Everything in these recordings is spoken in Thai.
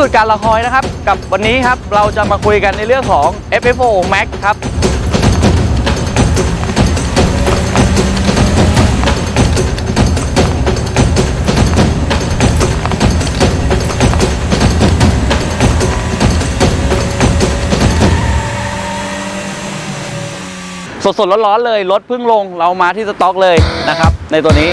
สุดการละคอยนะครับ กับวันนี้ครับเราจะมาคุยกันในเรื่องของ FFO Max ครับสดๆร้อนๆเลย รถเพิ่งลงเรามาที่สต็อกเลยนะครับ ในตัวนี้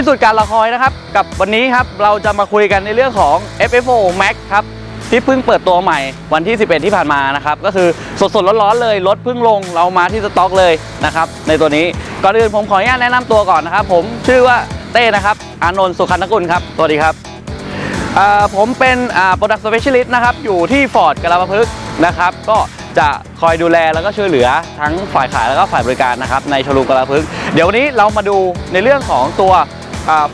สิ้นสุดการละคอยนะครับ กับวันนี้ครับเราจะมาคุยกันในเรื่องของ FFO Max ครับที่เพิ่งเปิดตัวใหม่วันที่ 11 ที่ผ่านมานะครับก็คือสดๆร้อนๆเลยรถเพิ่งลงเรามาที่สต็อกเลยนะครับในตัวนี้ก่อนอื่นผมขออนุญาตแนะนำตัวก่อนนะครับ ผมชื่อว่าเต้นะครับอานนท์สุขันธกุลครับสวัสดีครับผมเป็น product specialist นะครับอยู่ที่ Ford กาลาพึกษ์นะครับก็จะคอยดูแลแล้วก็ช่วยเหลือทั้งฝ่ายขายแล้วก็ฝ่ายบริการนะครับในชว์รูกาลาพึกเดี๋ยววันนี้เรามาดูในเรื่องของตัว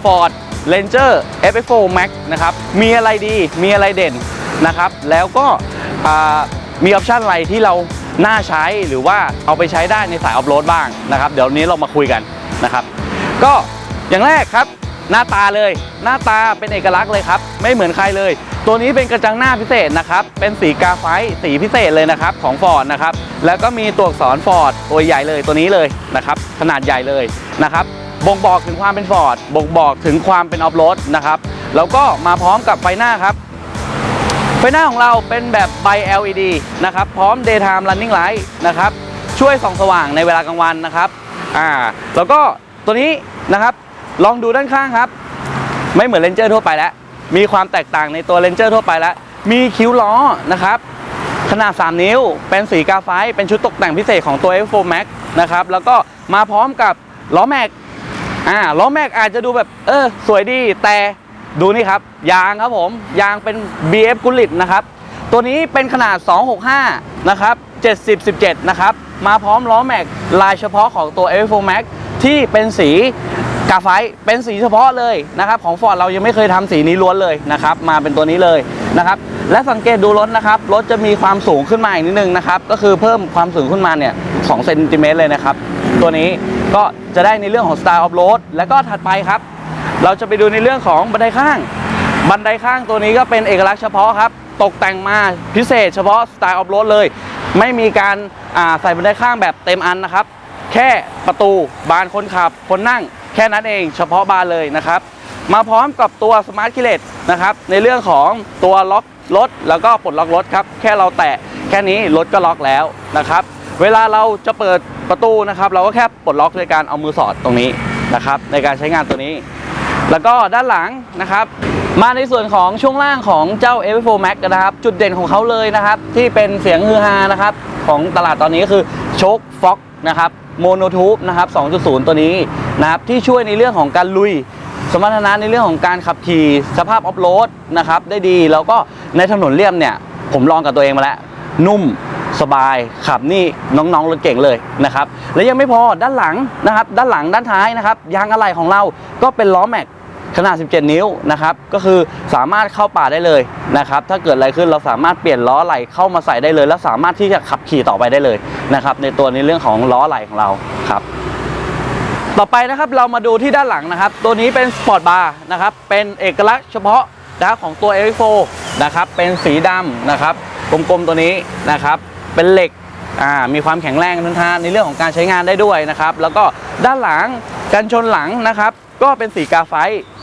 Ford Ranger FF4 Max นะครับ มีอะไรดี มีอะไรเด่นนะครับ แล้วก็มีออปชันอะไรที่เราน่าใช้หรือว่าเอาไปใช้ได้ในสายออฟโรดบ้างนะครับ เดี๋ยววันนี้เรามาคุยกันนะครับ ก็อย่างแรกครับหน้าตาเลยหน้าตาเป็นเอกลักษณ์เลยครับ ไม่เหมือนใครเลย ตัวนี้เป็นกระจังหน้าพิเศษนะครับ เป็นสีกาไฟสีพิเศษเลยนะครับของฟอร์ดนะครับ แล้วก็มีตัวอักษรฟอร์ดตัวใหญ่เลยตัวนี้เลยนะครับ ขนาดใหญ่เลยนะครับ บ่งบอกถึงความเป็นฟอร์ดบ่งบอกถึงความเป็นออฟโรดนะครับแล้วก็มาพร้อมกับไฟหน้าครับ ไฟหน้าของเราเป็นแบบไบ LED นะครับพร้อม daytime running light นะครับช่วยส่องสว่างในเวลากลางวันนะครับอ่าแล้วก็ตัวนี้นะครับลองดูด้านข้างครับ ไม่เหมือนเลนเจอร์ทั่วไปแล้ว มีความแตกต่างในตัวเลนเจอร์ทั่วไปแล้ว มีคิ้วล้อนะครับขนาด 3 นิ้ว เป็นสีกาไฟ เป็นชุดตกแต่งพิเศษของตัว F4 Max นะครับ แล้วก็มาพร้อมกับล้อแม็ก อ่าล้อแม็กอาจจะดูแบบเออสวยดีแต่ดูนี่ครับ ยางครับผม ยางเป็น BF กุลิตนะครับ ตัวนี้เป็นขนาด 265 นะครับ 70 17 นะครับ มาพร้อมล้อแม็กลายเฉพาะของตัว F4 Max ที่เป็นสีกาไฟเป็นสีเฉพาะเลยนะครับ ของ Ford เรายังไม่เคยทำสีนี้ล้วนเลยนะครับ มาเป็นตัวนี้เลยนะครับ และสังเกตดูรถนะครับ รถจะมีความสูงขึ้นมาอีกนิดนึงนะครับ ก็คือเพิ่มความสูงขึ้นมาเนี่ย2เซนติเมตรเลยนะครับ ตัวนี้ก็จะได้ในเรื่องของ Style of Road แล้วก็ถัดไปครับ เราจะไปดูในเรื่องของบันไดข้าง บันไดข้างตัวนี้ก็เป็นเอกลักษณ์เฉพาะครับ ตกแต่งมาพิเศษเฉพาะ Style of Road เลย ไม่มีการาใส่บันไดข้างแบบเต็มอันนะครับ แค่ประตูบานคนขับ คนนั่ง แค่นั้นเองเฉพาะบานเลยนะครับ มาพร้อมกับตัว Smart k i l l e t นะครับในเรื่องของตัวล็อกรถแล้วก็ปลดล็อกรถครับ แค่เราแตะแค่นี้รถก็ล็อกแล้วนะครับ เวลาเราจะเปิดประตูนะครับ เราก็แค่ปลดล็อกด้วยการเอามือสอดตรงนี้นะครับ ในการใช้งานตัวนี้ แล้วก็ด้านหลังนะครับ มาในส่วนของช่วงล่างของเจ้า F4 Max นะครับ จุดเด่นของเขาเลยนะครับ ที่เป็นเสียงฮือฮานะครับ ของตลาดตอนนี้ก็คือโชคฟ็อกนะครับโมโนทูบนะครับ 2.0 ตัวนี้นะครับ ที่ช่วยในเรื่องของการลุยสมรรถนะในเรื่องของการขับขี่สภาพออฟโรดนะครับได้ดีแล้วก็ในถนนเลี่ยมเนี่ย ผมลองกับตัวเองมาแล้ว นุ่ม สบายขับนี่น้องๆรถเก่งเลยนะครับและยังไม่พอด้านหลังนะครับด้านหลังด้านท้ายนะครับยางอะไหล่ของเราก็เป็นล้อแม็กขนาด 17 นิ้วนะครับ ก็คือสามารถเข้าป่าได้เลยนะครับ ถ้าเกิดอะไรขึ้นเราสามารถเปลี่ยนล้อไหล่เข้ามาใส่ได้เลย แล้วสามารถที่จะขับขี่ต่อไปได้เลยนะครับ ในตัวในเรื่องของล้อไหล่ของเราครับ ต่อไปนะครับเรามาดูที่ด้านหลังนะครับ ตัวนี้เป็นสปอร์ตบาร์นะครับ เป็นเอกลักษณ์เฉพาะนะของตัว a อ4นะครับ เป็นสีดำนะครับ กลมๆตัวนี้นะครับ เป็นเหล็กมีความแข็งแรงทนทานในเรื่องของการใช้งานได้ด้วยนะครับ แล้วก็ด้านหลังกันชนหลังนะครับ ก็เป็นสีกาไฟ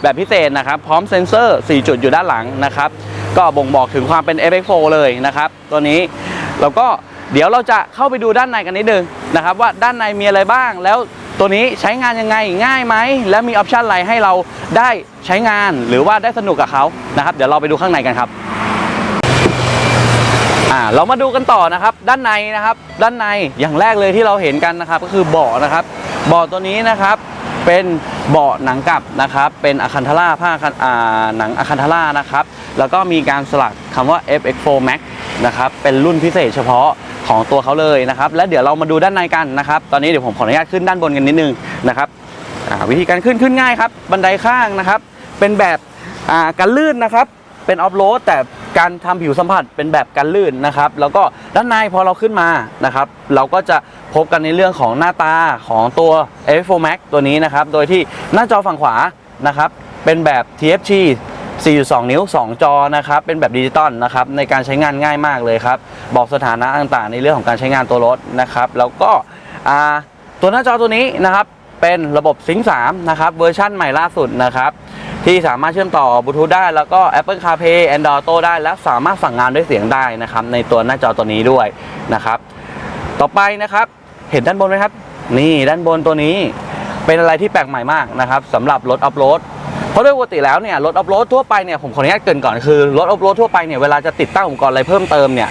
แบบพิเศษนะครับ พร้อมเซ็นเซอร์ 4 จุดอยู่ด้านหลังนะครับ ก็บ่งบอกถึงความเป็น FX4 เลยนะครับ ตัวนี้แล้วก็เดี๋ยวเราจะเข้าไปดูด้านในกันนิดนึงนะครับว่าด้านในมีอะไรบ้าง แล้วตัวนี้ใช้งานยังไงง่ายไหมและมีออปชันอะไรให้เราได้ใช้งานหรือว่าได้สนุกกับเขานะครับ เดี๋ยวเราไปดูข้างในกันครับ อ่าเรามาดูกันต่อนะครับด้านในนะครับ ด้านในอย่างแรกเลยที่เราเห็นกันนะครับ ก็คือเบาะนะครับเบาะตัวนี้นะครับเป็นเบาะหนังกลับนะครับ เป็นอะคันทาร่าผ้าอ่าหนังอะคันทาร่านะครับ แล้วก็มีการสลักคำว่า FX4 Max นะครับ เป็นรุ่นพิเศษเฉพาะของตัวเขาเลยนะครับ และเดี๋ยวเรามาดูด้านในกันนะครับ ตอนนี้เดี๋ยวผมขออนุญาตขึ้นด้านบนกันนิดนึงนะครับวิธีการขึ้นขึ้นง่ายครับ บันไดข้างนะครับ เป็นแบบอ่ากันลื่นนะครับ เป็นออฟโรดแต่การทำผิวสัมผัสเป็นแบบกันลื่นนะครับ แล้วก็ด้านในพอเราขึ้นมานะครับ เราก็จะพบกันในเรื่องของหน้าตาของตัว f 4 Max ตัวนี้นะครับ โดยที่หน้าจอฝั่งขวานะครับ เป็นแบบ TFT 4.2 นิ้ว 2 จอนะครับ เป็นแบบดิจิตอลนะครับ ในการใช้งานง่ายมากเลยครับ บอกสถานะต่างๆ ในเรื่องของการใช้งานตัวรถนะครับ แล้วก็ตัวหน้าจอตัวนี้นะครับ เป็นระบบซิงค์3นะครับเวอร์ชั่นใหม่ล่าสุดนะครับที่สามารถเชื่อมต่อบลูทูธได้แล้วก็ Apple CarPlay Android Auto ได้ และสามารถสั่งงานด้วยเสียงได้นะครับในตัวหน้าจอตัวนี้ด้วยนะครับ ต่อไปนะครับเห็นด้านบนไหมครับ นี่ด้านบนตัวนี้เป็นอะไรที่แปลกใหม่มากนะครับสำหรับรถอัพโหลดเพราะโดยปกติแล้วเนี่ยรถอัพโหลดทั่วไปเนี่ยผมขออนุญาตเกินก่อนคือรถอัพโหลดทั่วไปเนี่ยเวลาจะติดตั้งอุปกรณ์อะไรเพิ่มเติมเนี่ย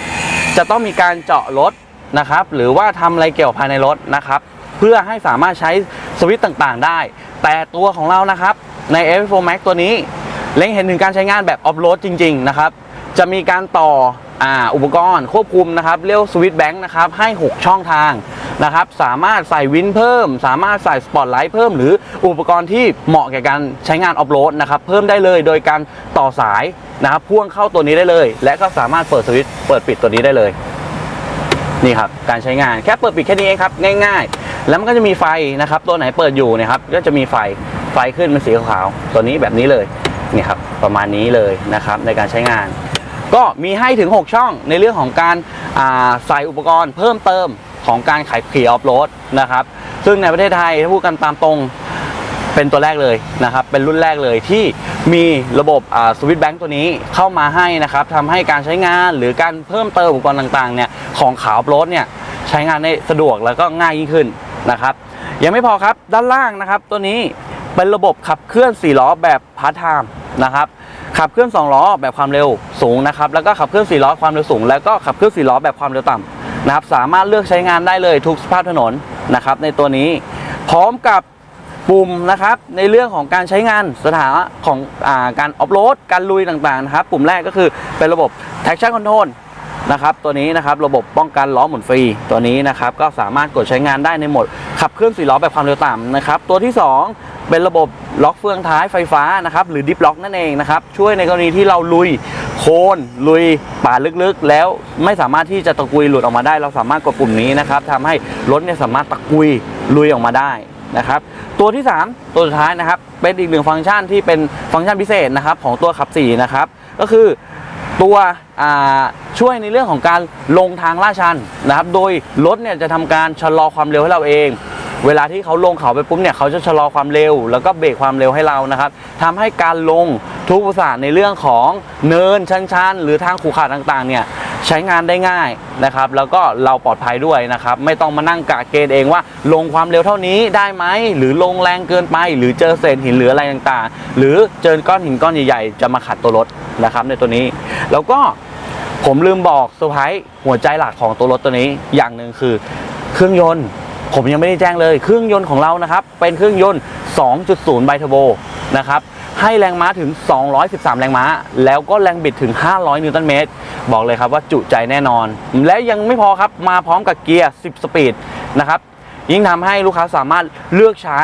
จะต้องมีการเจาะรถนะครับหรือว่าทำอะไรเกี่ยวภายในรถนะครับ เพื่อให้สามารถใช้ สวิตต่างๆ ได้ แต่ตัวของเรานะครับใน F4 Max ตัวนี้ เล็งเห็นถึงการใช้งานแบบออฟโรดจริง ๆ นะครับ จะมีการต่ออุปกรณ์ควบคุมนะครับเรียกสวิตช์แบงค์นะครับให้ 6 ช่องทางนะครับสามารถใส่วินเพิ่ม สามารถใส่สปอตไลท์เพิ่ม หรืออุปกรณ์ที่เหมาะแก่การใช้งานออฟโรดนะครับเพิ่มได้เลยโดยการต่อสายนะครับพ่วงเข้าตัวนี้ได้เลย และก็สามารถเปิดสวิตช์เปิดปิดตัวนี้ได้เลย นี่ครับการใช้งานแค่เปิดปิดแค่นี้เองครับง่ายๆ แล้วมันก็จะมีไฟนะครับ ตัวไหนเปิดอยู่เนะครับก็จะมีไฟไฟขึ้นเป็นสีขาวๆตัวนี้แบบนี้เลยนี่ครับประมาณนี้เลยนะครับในการใช้งาน ก็มีให้ถึง 6 ช่องในเรื่องของการาใส่อุปกรณ์เพิ่มเติมของการขายขี่ออฟโรดนะครับซึ่งในประเทศไทยถ้าพูดกันตามตรง เป็นตัวแรกเลยนะครับเป็นรุ่นแรกเลยที่มีระบบสวิตแบงค์ตัวนี้เข้ามาให้นะครับทำให้การใช้งานหรือการเพิ่มเติมอุปกรณ์ต่างๆเนี่ยของขาวโรถเนี่ยใช้งานได้สะดวกแล้วก็ง่ายยิ่งขึ้นนะครับยังไม่พอครับด้านล่างนะครับ ตัวนี้เป็นระบบขับเคลื่อน4ล้อแบบพาร์ทไทม์นะครับขับเคลื่อน2ล้อแบบความเร็วสูงนะครับแล้วก็ขับเคลื่อน4ล้อความเร็วสูง แล้วก็ขับเคลื่อน4ล้อแบบความเร็วต่ำนะครับสามารถเลือกใช้งานได้เลยทุกสภาพถนนนะครับในตัวนี้ พร้อมกับ ปุ่มนะครับในเรื่องของการใช้งานสถานะของอาการออฟโรดการลุยต่างๆนะครับ ปุ่มแรกก็คือเป็นระบบ traction control นะครับตัวนี้นะครับระบบป้องกันล้อหมุนฟรีตัวนี้นะครับก็สามารถกดใช้งานได้ในโหมดขับเคลื่อนสี่ล้อแบบความเร็วต่ำนะครับตัวที่ 2 เป็นระบบล็อกเฟืองท้ายไฟฟ้านะครับหรือดิฟล็อกนั่นเองนะครับช่วยในกรณีที่เราลุยโคนลุยป่าลึกๆ แล้วไม่สามารถที่จะตะกุยหลุดออกมาได้ เราสามารถกดปุ่มนี้นะครับทำให้รถเนี่ยสามารถตะกุยลุยออกมาได้ นะครับตัวที่ 3 ตัวสุดท้ายนะครับเป็นอีกหนึ่งฟังก์ชันที่เป็นฟังก์ชันพิเศษนะครับของตัวขับ4นะครับก็คือตัวช่วยในเรื่องของการลงทางลาดชันนะครับ โดยรถเนี่ยจะทำการชะลอความเร็วให้เราเอง เวลาที่เขาลงเขาไปปุ๊บเนี่ยเขาจะชะลอความเร็ว แล้วก็เบรกความเร็วให้เรานะครับทำให้การลงทุกอุปสรรคในเรื่องของเนินชันๆหรือทางขรุขระต่างๆเนี่ย ใช้งานได้ง่ายนะครับ แล้วก็เราปลอดภัยด้วยนะครับ ไม่ต้องมานั่งกะเกณฑ์เองว่า ลงความเร็วเท่านี้ได้ไหม หรือลงแรงเกินไป หรือเจอเศษหินหรืออะไรต่างๆ หรือเจอก้อนหินก้อนใหญ่ๆ จะมาขัดตัวรถนะครับในตัวนี้ แล้วก็ผมลืมบอกเซอร์ไพรส์หัวใจหลักของตัวรถตัวนี้อย่างหนึ่งคือเครื่องยนต์ผมยังไม่ได้แจ้งเลย เครื่องยนต์ของเรานะครับ เป็นเครื่องยนต์ 2.0 ไบเทอร์โบนะครับ ให้แรงม้าถึง 213 แรงม้า แล้วก็แรงบิดถึง 500 นิวตันเมตร บอกเลยครับว่าจุใจแน่นอน และยังไม่พอครับ มาพร้อมกับเกียร์ 10 สปีดนะครับ ยิ่งทำให้ลูกค้าสามารถเลือกใช้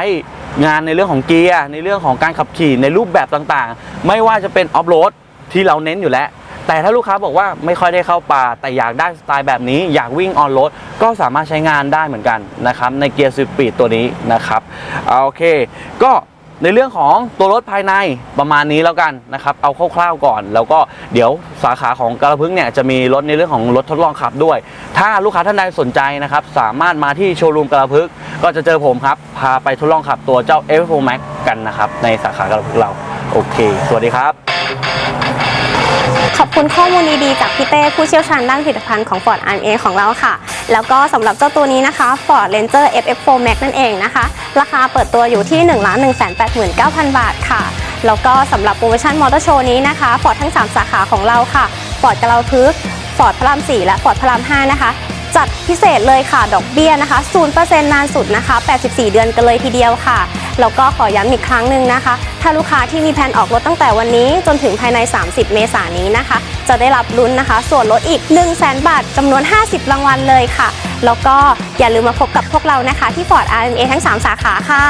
งานในเรื่องของเกียร์ในเรื่องของการขับขี่ในรูปแบบต่างๆ ไม่ว่าจะเป็นออฟโรดที่เราเน้นอยู่แล้ว แต่ถ้าลูกค้าบอกว่าไม่ค่อยได้เข้าป่า แต่อยากได้สไตล์แบบนี้อยากวิ่งออนโรดก็สามารถใช้งานได้เหมือนกันนะครับในเกียร์สปีดตัวนี้นะครับโอเค ก็ ในเรื่องของตัวรถภายในประมาณนี้แล้วกันนะครับเอาคร่าวๆก่อน แล้วก็เดี๋ยวสาขาของกระพึงเนี่ยจะมีรถในเรื่องของรถทดลองขับด้วย ถ้าลูกค้าท่านใดสนใจนะครับสามารถมาที่โชว์รูมกระพึกก็จะเจอผมครับพาไปทดลองขับตัวเจ้า f 4 Max กันนะครับในสาขากระพึกเราโอเค สวัสดีครับ ขอบคุณข้อมูลดีๆจากพี่เต้ผู้เชี่ยวชาญด้านผลิตภัณฑ์ของ Ford RMA ของเราค่ะ แล้วก็สำหรับเจ้าตัวนี้นะคะ Ford Ranger FF4 Max นั่นเองนะคะ ราคาเปิดตัวอยู่ที่ 1 1 8 9 0 0 0 บาทค่ะ แล้วก็สำหรับโปรโมชั่นมอเตอร์โชว์นี้นะคะ Ford ทั้ง 3 สาขาของเราค่ะ Ford กะลาพึก Ford พระราม 4 และ Ford พระราม 5 นะคะ จัดพิเศษเลยค่ะ ดอกเบี้ยนะคะ 0%นานสุดนะคะ 84 เดือนกันเลยทีเดียวค่ะ แล้วก็ขอย้ำอีกครั้งหนึ่งนะคะ ถ้าลูกค้าที่มีแผนออกรถตั้งแต่วันนี้จนถึงภายใน 30 เมษายนนี้นะคะ จะได้รับลุ้นนะคะ ส่วนลดอีก 1 0 0 0 0แบาทจำนวน 50 รางวัลเลยค่ะ แล้วก็อย่าลืมมาพบกับพวกเรานะคะ ที่ Ford RMA ทั้ง 3 สาขาค่ะ